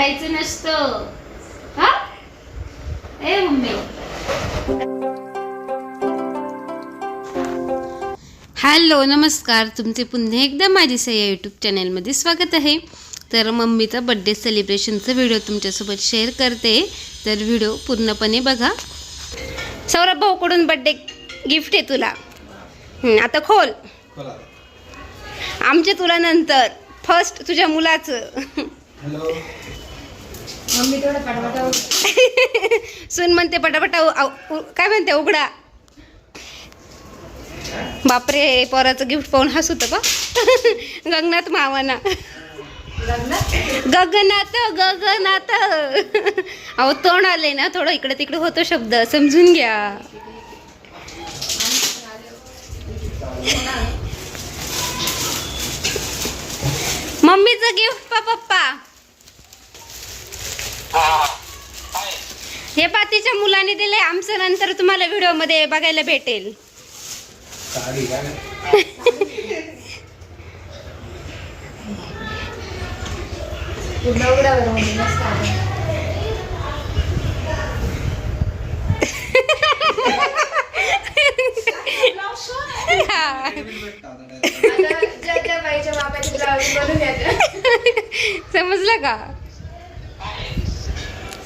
रडायचं नसतं. हा? ए मम्मी. हॅलो नमस्कार. तुमचे पुन्हा एकदा माझी सई या यूट्यूब चॅनलमध्ये स्वागत आहे. तर मम्मीचा बड्डे सेलिब्रेशनचा व्हिडिओ तुमच्यासोबत शेअर करते. तर व्हिडिओ पूर्णपणे बघा. सौरभ भाऊकडून बड्डे गिफ्ट आहे तुला. हं, आता खोल. बोला आमचे तुला नंतर. फर्स्ट तुझ्या मुलाचं. हॅलो मम्मी पटापटा सून म्हणते पटापटा उ- काय म्हणते उघडा. बापरे पोराचं गिफ्ट पाहून हसत का गगनात मावाना. गगनात गगनात. अहो तोंड आले ना थोडं इकडे तिकडे होतो शब्द समजून घ्या. मम्मीचं गिफ्ट पा पप्पा. हे पातीच्या मुलाने दिले आमचं नंतर तुम्हाला व्हिडिओमध्ये बघायला भेटेल. साडी काय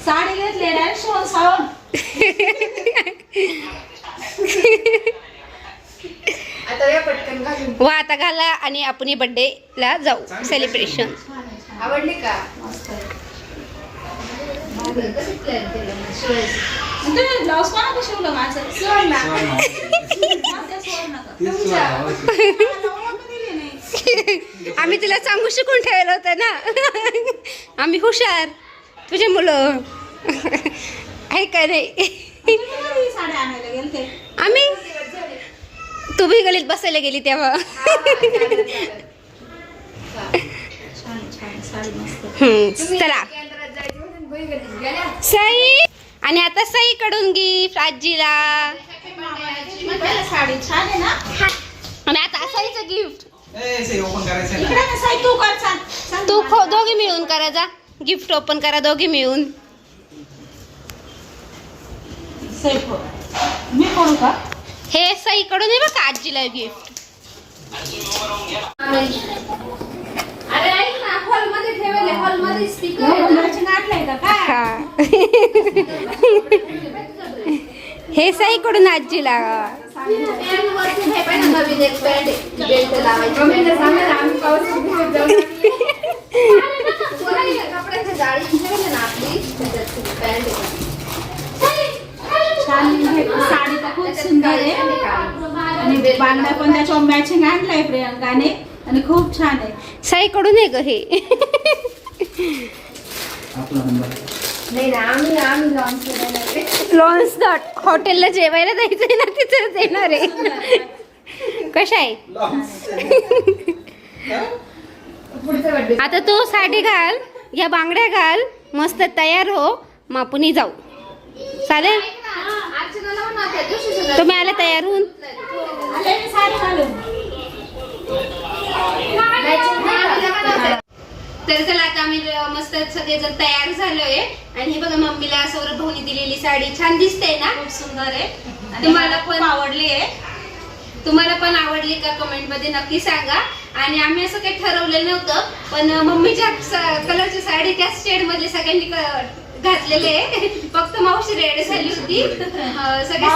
साडी घेतली डायरेक्ट शिवून सावून. आता या पटकन घालून. वा आता घाला आणि आपण बर्थडे ला जाऊ. सेलिब्रेशन आवडली का? शिवलं माझं? सोड ना आम्ही तिला सांगू शिकून ठेवलं होतं ना. आम्ही हुशार. तुझे मुलं. आहे का नाही? आम्ही? तू भी गलीत बसायला गेली तेव्हा. चला. सई आणि आता सई कडून गिफ्ट आजीला. आणि आता सईचं गिफ्ट तू दोघी मिळून करा जा. गिफ्ट ओपन करा दोघी मिळून. हो. मी करू का? हे सई कडून आहे बघा आजीला गिफ्ट. अरे ऐक ना हॉलमध्ये ठेवले हॉलमध्ये स्पीकर आणलंय का? काय हा हे सई कडून आजीला. हे साडी तर खूप सुंदर आहे आणि बांगड्या पण त्याच्यावर मॅचिंग आणलंय प्रियंकाने आणि खूप छान आहे सई कडून आहे ग हे. नाही ना आम्ही आम्ही लॉन्च केलेलं लॉन्स डॉट हॉटेलला जेवायला जायचंय ना तिथं येणार आहे. कशा आहे? आता तू साडी घाल या बांगड्या घाल मस्त तयार हो मग आपण जाऊ. चालेल? तुम्ही आले तयार होऊन आले मी साडी घालून तर चला आता आम्ही मस्त सगळेजण तयार झालोय. आणि हे बघा मम्मीला सौरभ भाऊनी दिलेली साडी छान दिसते ना? खूप सुंदर आहे. आणि तुम्हाला मला पण- आवडली आहे. तुम्हाला पण आवडली का कमेंटमध्ये नक्की सांगा. आणि आम्ही असं काही ठरवलेलं नव्हतं पण मम्मीच्या कलरची साडी त्याच शेड मधली सगळ्यांनी क- घातलेली आहे. फक्त मावशी रेड झाली होती. सगळे.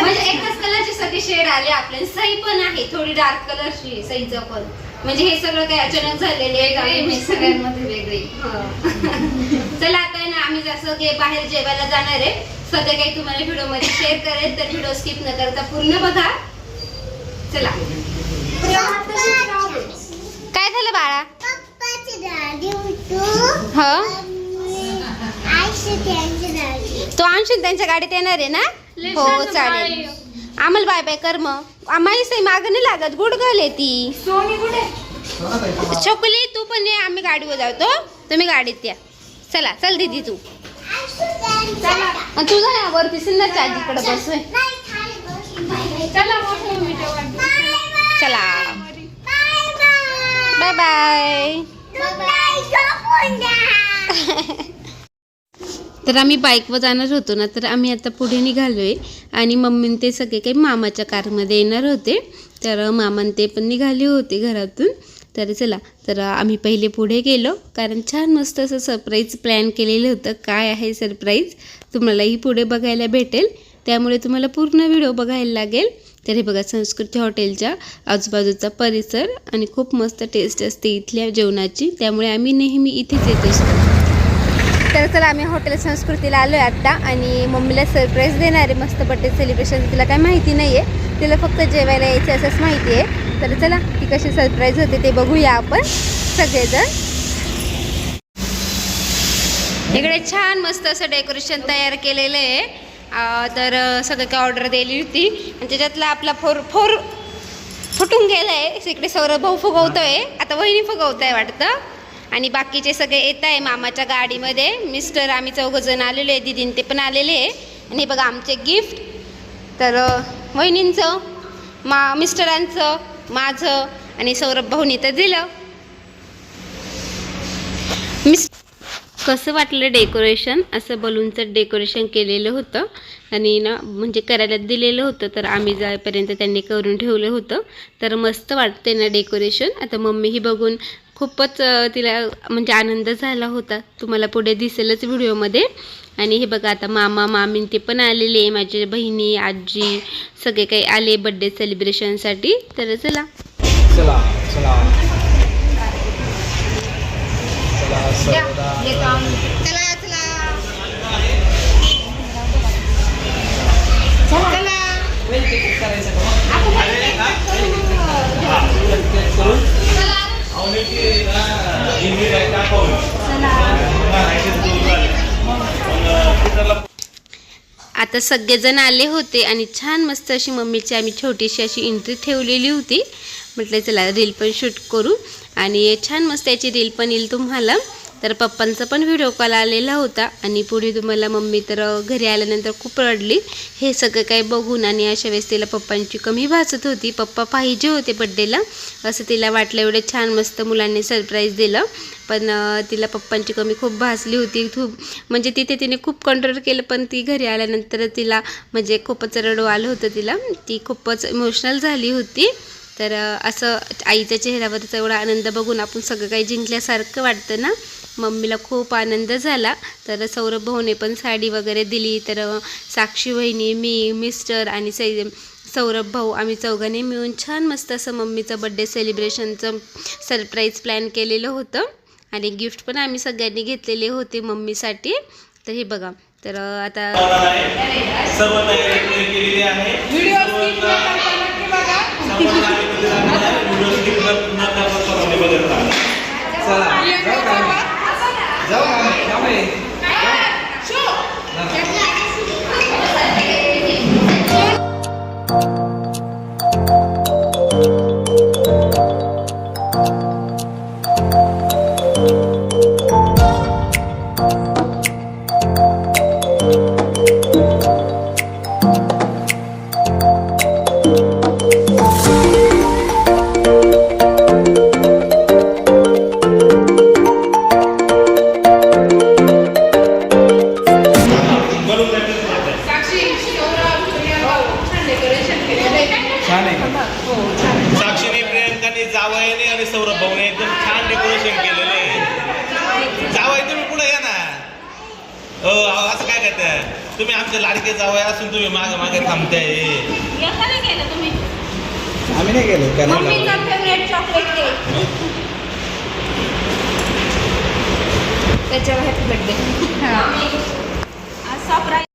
म्हणजे एकाच कलरचे सगळे शेड आले आपल्या सई पण आहे थोडी डार्क कलरची सईचं पण. म्हणजे हे सगळं काही अचानक झालेले आहे आम्ही सगळ्यांमध्ये वेगळी. चला आता आहे ना आम्ही जसं की बाहेर जेवायला जाणार आहे सगळं काही तुम्हाला व्हिडिओमध्ये शेअर करेल तर व्हिडिओ स्किप न करता पूर्ण बघा. चला. काय झालं बाळा? ह? तो आणशील त्यांच्या गाडीत येणार आहे ना? हो चालेल. आम्हाला बाय बाय कर मग. आम्हाला सई मागं नाही लागत. गुडगल आहे ती. सोनी कुठे छोकली तू पण ये. आम्ही गाडीवर जातो. तुम्ही गाडीत या. चला चल दीदी तू. आणि तुझा ना वरती सिन्नरच्या आजीकडे बसोय चला व्हिडिओ चला. Bye bye. तर आम्ही बाईकवर जाणार होतो ना तर आम्ही आता पुढे निघालो आहे आणि मम्मीन ते सगळे काही मामाच्या कारमध्ये येणार होते. तर मामान ते पण निघाले होते घरातून. तर चला तर आम्ही पहिले पुढे गेलो. कारण छान मस्त असं सरप्राईज प्लॅन केलेलं होतं. काय आहे सरप्राईज तुम्हालाही पुढे बघायला भेटेल. त्यामुळे तुम्हाला पूर्ण व्हिडिओ बघायला लागेल. तर हे बघा संस्कृती हॉटेलच्या आजूबाजूचा परिसर. आणि खूप मस्त टेस्ट असते इथल्या जेवणाची. त्यामुळे आम्ही नेहमी इथेच येत असतो. तर चला आम्ही हॉटेल संस्कृतीला आलो आहे आत्ता आणि मम्मीला सरप्राईज देणार आहे मस्त बड्डे सेलिब्रेशन तिला काय माहिती नाही आहे तिला फक्त जेवायला यायचं असंच माहिती आहे. तर चला ती कशी सरप्राईज होते ते बघूया आपण सगळेजण. इकडे छान मस्त असं डेकोरेशन तयार केलेलं आहे. तर सगळं काही ऑर्डर दिली होती. आणि त्याच्यातला आपला फोर फोर फुटून गेलाय. इकडे सौरभ भाऊ फुगवतोय. आता वहिनी आहे वाटतं. आणि बाकीचे सगळे येत आहे मामाच्या गाडीमध्ये. मिस्टर आम्ही चौघजण आलेले आहे दिदीन ते पण आलेले आहे. आणि बघा आमचे गिफ्ट. तर वहिनींचं मा मिस्टरांचं माझं आणि सौरभ भाऊनी तर दिलं. मिस कसं वाटलं डेकोरेशन? असं बलूनचं डेकोरेशन केलेलं होतं. आणि ना म्हणजे करायला दिलेलं होतं तर आम्ही जायपर्यंत त्यांनी करून ठेवलं होतं. तर मस्त वाटते ना डेकोरेशन आता मम्मी ही बघून खूपच तिला म्हणजे आनंद झाला होता. तुम्हाला पुढे दिसेलच व्हिडिओमध्ये. आणि हे बघा आता मामा मामीन ते पण आलेले माझ्या बहिणी आजी सगळे काही आले बड्डे सेलिब्रेशनसाठी तर चला. चला चला. चला सर्वदा चला चला करायचं का? करून आता सगळेजण आले होते आणि छान मस्त अशी मम्मीची आम्ही छोटीशी अशी एंट्री ठेवलेली होती. म्हटलं चला रील पण शूट करू. आणि छान मस्त याची रील पण येईल तुम्हाला. तर पप्पांचा पण व्हिडिओ कॉल आलेला होता आणि पुढे तुम्हाला मम्मी तर घरी आल्यानंतर खूप रडली. हे सगळं काही बघून आणि अशा वेळेस तिला पप्पांची कमी भासत होती. पप्पा पाहिजे होते बड्डेला असं तिला वाटलं एवढं छान मस्त मुलांनी सरप्राईज दिलं. पण तिला पप्पांची कमी खूप भासली होती. खूप म्हणजे तिथे तिने खूप कंट्रोल केलं पण ती घरी आल्यानंतर तिला म्हणजे खूपच रडू आलं होतं तिला. ती खूपच इमोशनल झाली होती. तर असं आईच्या चेहऱ्यावरचा एवढा आनंद बघून आपण सगळं काही जिंकल्यासारखं वाटतं ना? मम्मीला खूप आनंद झाला. तर सौरभ भाऊने पण साडी वगैरे दिली. तर साक्षी वहिनी मी मिस्टर आणि सै सौरभ भाऊ आम्ही चौघांनी मिळून छान मस्त असं मम्मीचं बड्डे सेलिब्रेशनचं सरप्राईज प्लॅन केलेलं होतं. आणि गिफ्ट पण आम्ही सगळ्यांनी घेतलेले होते मम्मीसाठी. तर हे बघा. तर आता सर्व तयारी पूर्ण केलेली सरप्राईज सगळेजण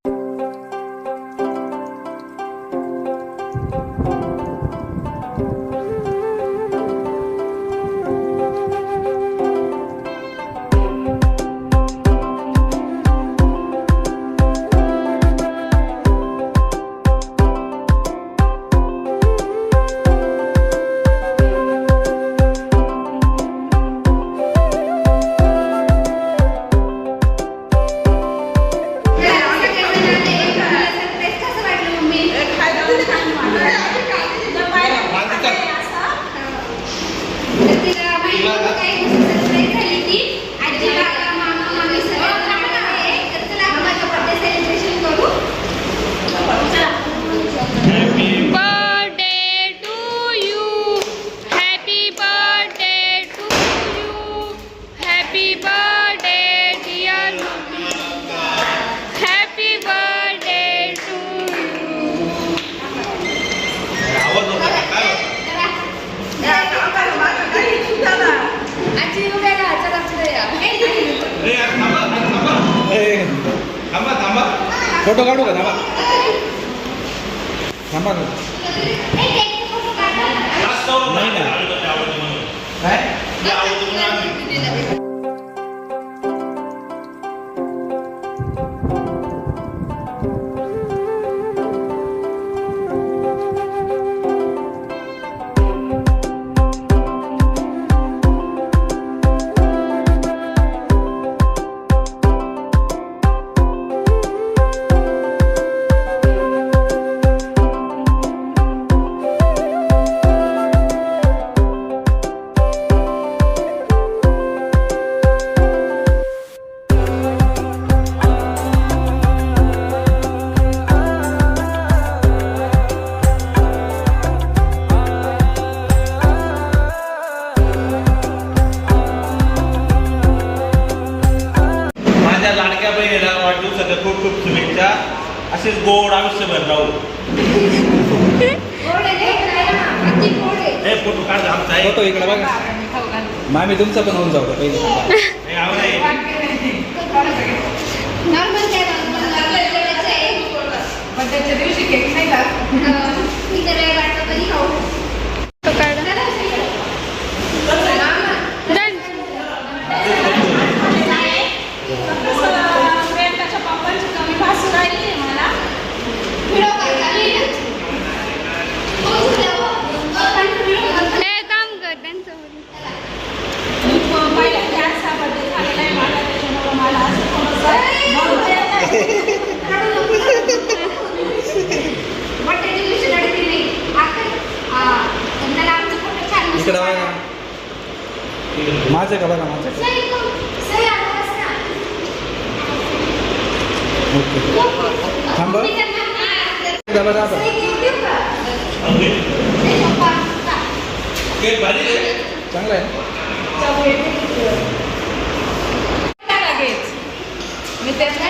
होतो इकडे बघा. मामी तुमचं पण होऊन जाऊ पहिले? दिवशी केक नाही का इकडं माझं का बघा माझं? ओके. थांबा बघा आता. चांगलं आहे. मी त्यातला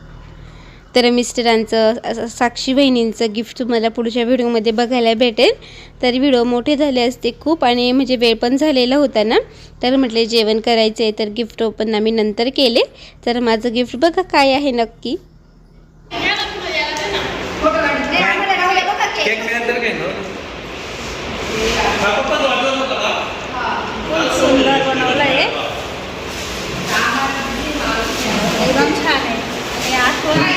तर मिस्टरांचं साक्षी बहिणींचं गिफ्ट तुम्हाला पुढच्या व्हिडिओमध्ये बघायला भेटेल. तर व्हिडिओ मोठे झाले असते खूप आणि म्हणजे वेळ पण झालेला होता ना. तर म्हटले जेवण करायचं आहे तर गिफ्ट ओपन आम्ही नंतर केले. तर माझं गिफ्ट बघा काय आहे नक्की.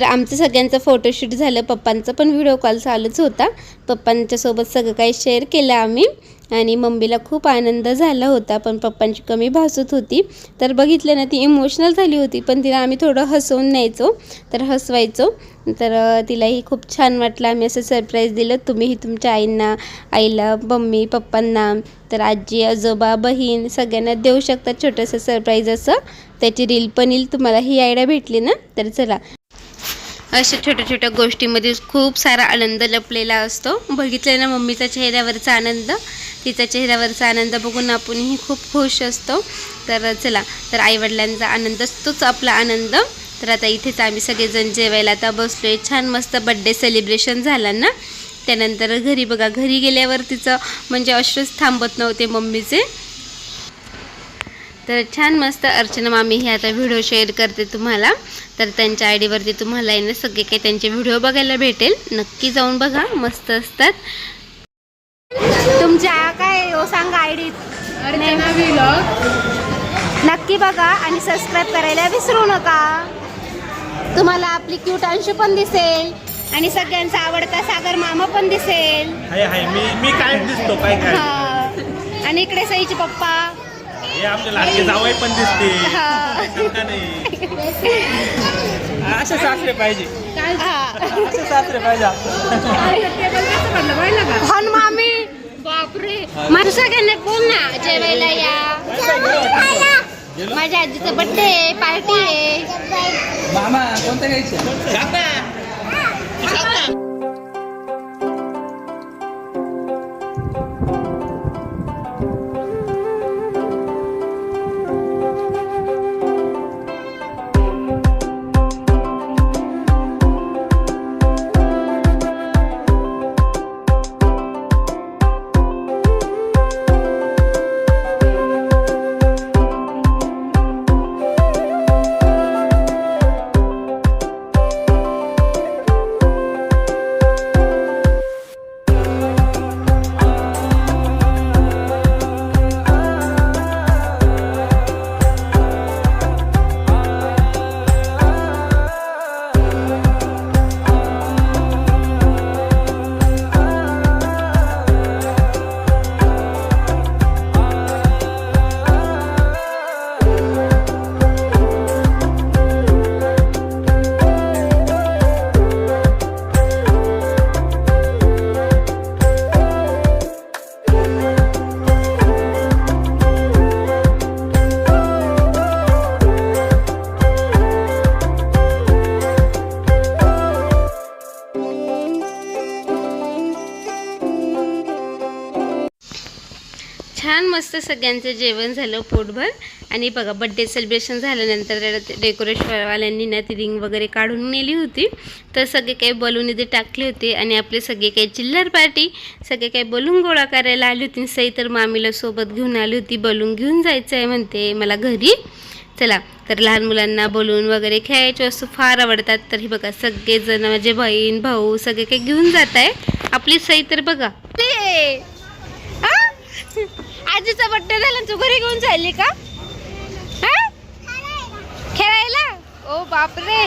तर आमचं सगळ्यांचं फोटोशूट झालं पप्पांचं पण व्हिडिओ कॉल चालूच होता. पप्पांच्यासोबत सगळं काही शेअर केलं आम्ही. आणि मम्मीला खूप आनंद झाला होता पण पप्पांची कमी भासत होती. तर बघितलं ना ती इमोशनल झाली होती पण तिला आम्ही थोडं हसवून न्यायचो. तर हसवायचो. तर तिलाही खूप छान वाटलं. आम्ही असं सरप्राईज दिलं तुम्हीही तुमच्या आईंना आईला मम्मी पप्पांना तर आजी आजोबा बहीण सगळ्यांना देऊ शकतात छोटंसं सरप्राईज असं. त्याची रील पण येईल तुम्हाला ही आयडिया भेटली ना? तर चला. अशा छोट्या छोट्या गोष्टीमध्ये खूप सारा आनंद लपलेला असतो. बघितलेला मम्मीचा मम्मीच्या चेहऱ्यावरचा आनंद. तिच्या चेहऱ्यावरचा आनंद बघून आपणही खूप खुश असतो. तर चला तर आईवडिलांचा आनंद तोच आपला आनंद. तर आता इथेच आम्ही सगळेजण जेवायला आता बसलोय. छान मस्त बड्डे सेलिब्रेशन झाला ना? त्यानंतर घरी बघा घरी गेल्यावर तिचं म्हणजे अश्रूच थांबत नव्हते मम्मीचे. तर छान मस्त अर्चना मामी हे आता व्हिडिओ शेअर करते तुम्हाला. तर त्यांच्या आय डीवरती तुम्हाला ना सगळे काही त्यांचे व्हिडिओ बघायला भेटेल. नक्की जाऊन बघा मस्त असतात. तुमच्या काय हो सांगा आय डी नक्की बघा आणि सबस्क्राईब करायला विसरू नका. तुम्हाला आपली क्यूट अंशू पण दिसेल आणि सगळ्यांचा आवडता सागर मामा पण दिसेल. हाय हाय. मी मी काय दिसतो काय काय. आणि इकडे सईचे पप्पा. हे आपले लाडके जावई पण दिसते. शंका नाही. असे सासरे पाहिजे. हा. असे सासरे पाहिजे हन मामी. बापरे. माझं सगळ्यांना बोल ना जेवायला या. माझ्या आजीचा बर्थडे आहे पार्टी आहे. मामा कोणतं घ्यायचं? मस्त सगळ्यांचं जेवण झालं पोटभर. आणि बघा बड्डे सेलिब्रेशन झाल्यानंतर डेकोरेशनवाल्यांनी ना ती रिंग वगैरे काढून नेली होती. तर सगळे काही बलून इथे टाकले होते आणि आपले सगळे काही चिल्लर पार्टी सगळे काही बलून गोळा करायला आली होती. सई तर मामीला सोबत घेऊन आली होती. बलून घेऊन जायचं आहे म्हणते मला घरी. चला तर लहान मुलांना बलून वगैरे खेळायची वस्तू फार आवडतात. तर हे बघा सगळेजण माझे बहीण भाऊ सगळे काही घेऊन जात आहे आपली सई तर बघा. ते, आजीचा बड्डे झाला तू घरी घेऊन चालली का? हा? खेळायला? ओ बापरे.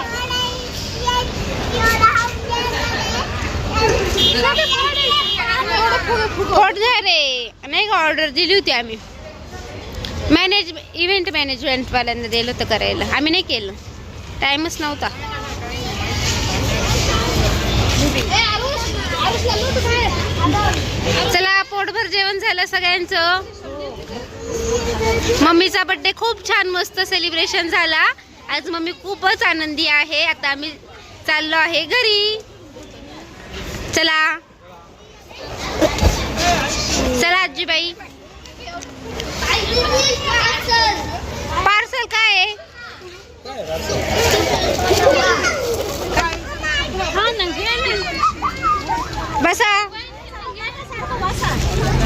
रे. नाही का ऑर्डर दिली होती आम्ही. मॅनेज इव्हेंट मॅनेजमेंटवाल्यांना दिलं होतं करायला. आम्ही नाही केलं. टाईमच नव्हता. चला पोटभर जेवण झालं सगळ्यांचं. मम्मीचा बड्डे खूप छान मस्त सेलिब्रेशन झाला. आज मम्मी खूपच आनंदी आहे. आता आम्ही चाललो आहे घरी. चला. चला आजीबाई. पार्सल. काय आहे बसा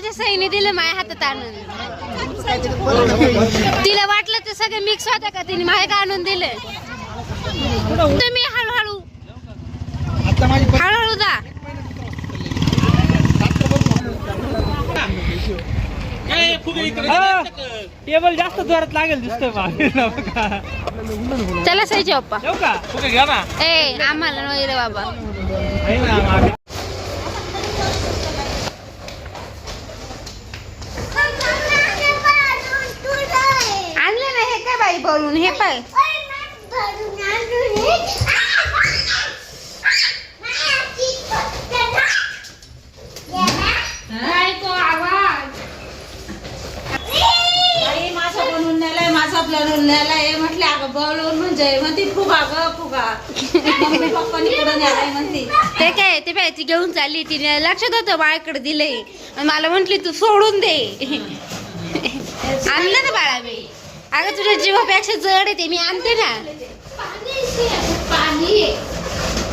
माझ्या सईने दिलं माझ्या हातात आणून. तिला वाटलं ते सगळे मिक्स होतं का? तिने माझ्या आणून दिले. तुम्ही हळूहळू हळूहळू जा. टेबल जास्त जोरात लागेल दिसतोय चला सईचे पप्पा. का? ए आम्हाला नाही रे बाबा आहे ना मागे आणलं ना हे काय बाई बोलून हे पाय काय तो आवाज बाई माझं बनवून माझा बनवून नेलाय म्हटले अगं म्हणजे म्हणते फुगा ग फुगा. मम्मी पप्पानी पुढे नेलाय म्हणते. ते काय ते ती घेऊन चालली तिने लक्षात होतं बाळाकडे दिले आणि मला म्हंटली तू सोडून दे. आणलं ना बाळा मी अगं तुझ्या जीवापेक्षा जड आहे ते. मी आणते ना.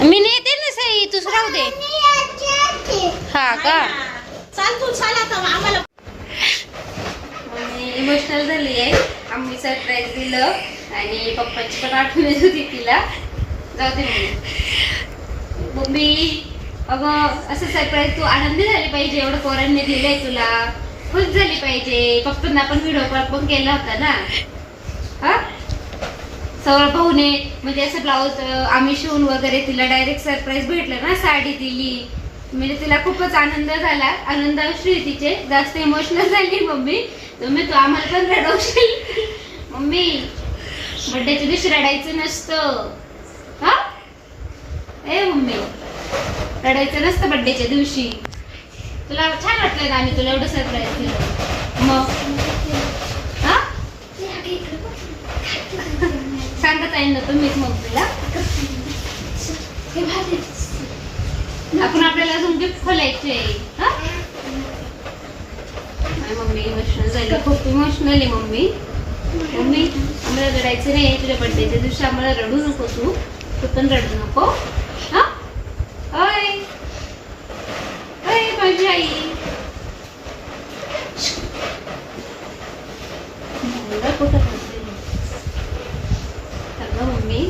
मी नेते ना सई तूच राहू दे. हा का? चाल तू चाल आता आम्हाला इमोशनल झाली आहे. आम्ही सरप्राईज दिलं आणि पप्पाची पण आठवण येत होती तिला. जाऊ दे मम्मी. मम्मी अगं असं सरप्राईज तू आनंदी झाली पाहिजे एवढं पोरांनी दिलंय तुला. खुश झाली पाहिजे. पप्पांना पण व्हिडिओ कॉल पण केला होता ना. हा? सवळ पाहुणे म्हणजे असं ब्लाऊज आम्ही शिवून वगैरे तिला डायरेक्ट सरप्राईज भेटलं ना साडी दिली. म्हणजे तिला खूपच आनंद झाला. आनंद असली तिचे. जास्त इमोशनल झाली मम्मी. तुम्ही तू आम्हाला पण रडवशील. मम्मी बड्डेच्या दिवशी रडायचं नसतं. हा? ए मम्मी रडायचं नसतं बड्डेच्या दिवशी. तुला छान वाटलं ना आम्ही तुला एवढं सरप्राईज दिलं मग? हा? सांगत आहे ना तुम्हीच मग तुला. आपण आपल्याला अजून गिफ्ट खोलायचे हा? मम्मी इमोशनल झाली. खूप इमोशनल आहे मम्मी. मम्मी आम्हाला रडायचं नाही. तुझ्या बर्थडेच्या दिवशी आम्हाला रडू नको तू. तू पण रडू नको हा अय अय माझी आई मुलगा कुठं बसलेला? अगं मम्मी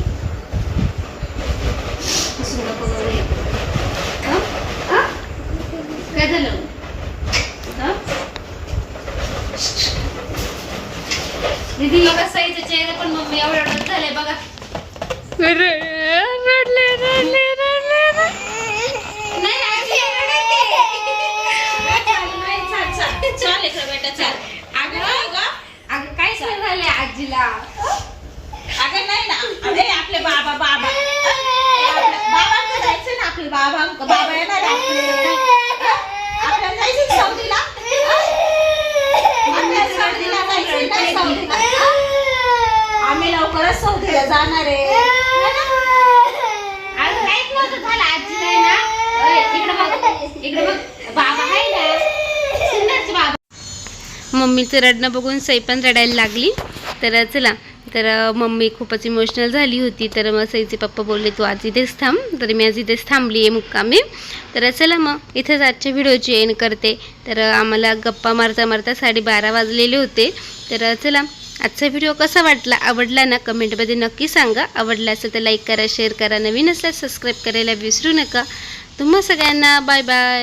हसू नको गं रे. हं? हं? काय झालं हं? दीदी कसं आहे चेहरा पण मम्मी एवढा रडत झालाय बघा रडले रडले रडले नाही आजी रडते. चाल चाल चाल इकडे बेटा चाल अगं नाही ग अगं काय झालंय आजीला अगं नाही ना अरे आपले बाबा बाबा आपले- बाबांकडे जायचं ना बाबा येणार आपल्याला जायचं आपल्याला जायचं आम्ही लवकरच सौदीला जाणार आहे. अगं काहीच नव्हतं झालं आजीला आहे ना. अय, इकडं बघ इकडं बघ. बाबा आहे ना. सुंदरचे बाबा. मम्मीचं रडणं बघून सई पण रडायला लागली. तर चला तर मम्मी खूपच इमोशनल झाली होती. तर मग सईचे पप्पा बोलले तू आज इथेच थांब. तर मी आज इथेच थांबली आहे मुक्कामी. तर चला मग. इथेच आजच्या व्हिडिओची एंड करते. तर आम्हाला गप्पा मारता मारता साडेबारा वाजलेले होते. तर चला. आजचा व्हिडिओ कसा वाटला आवडला ना कमेंटमध्ये नक्की सांगा. आवडला असेल तर लाईक करा शेअर करा. नवीन असल्यास सबस्क्राईब करायला विसरू नका. तुम्हा सगळ्यांना बाय बाय.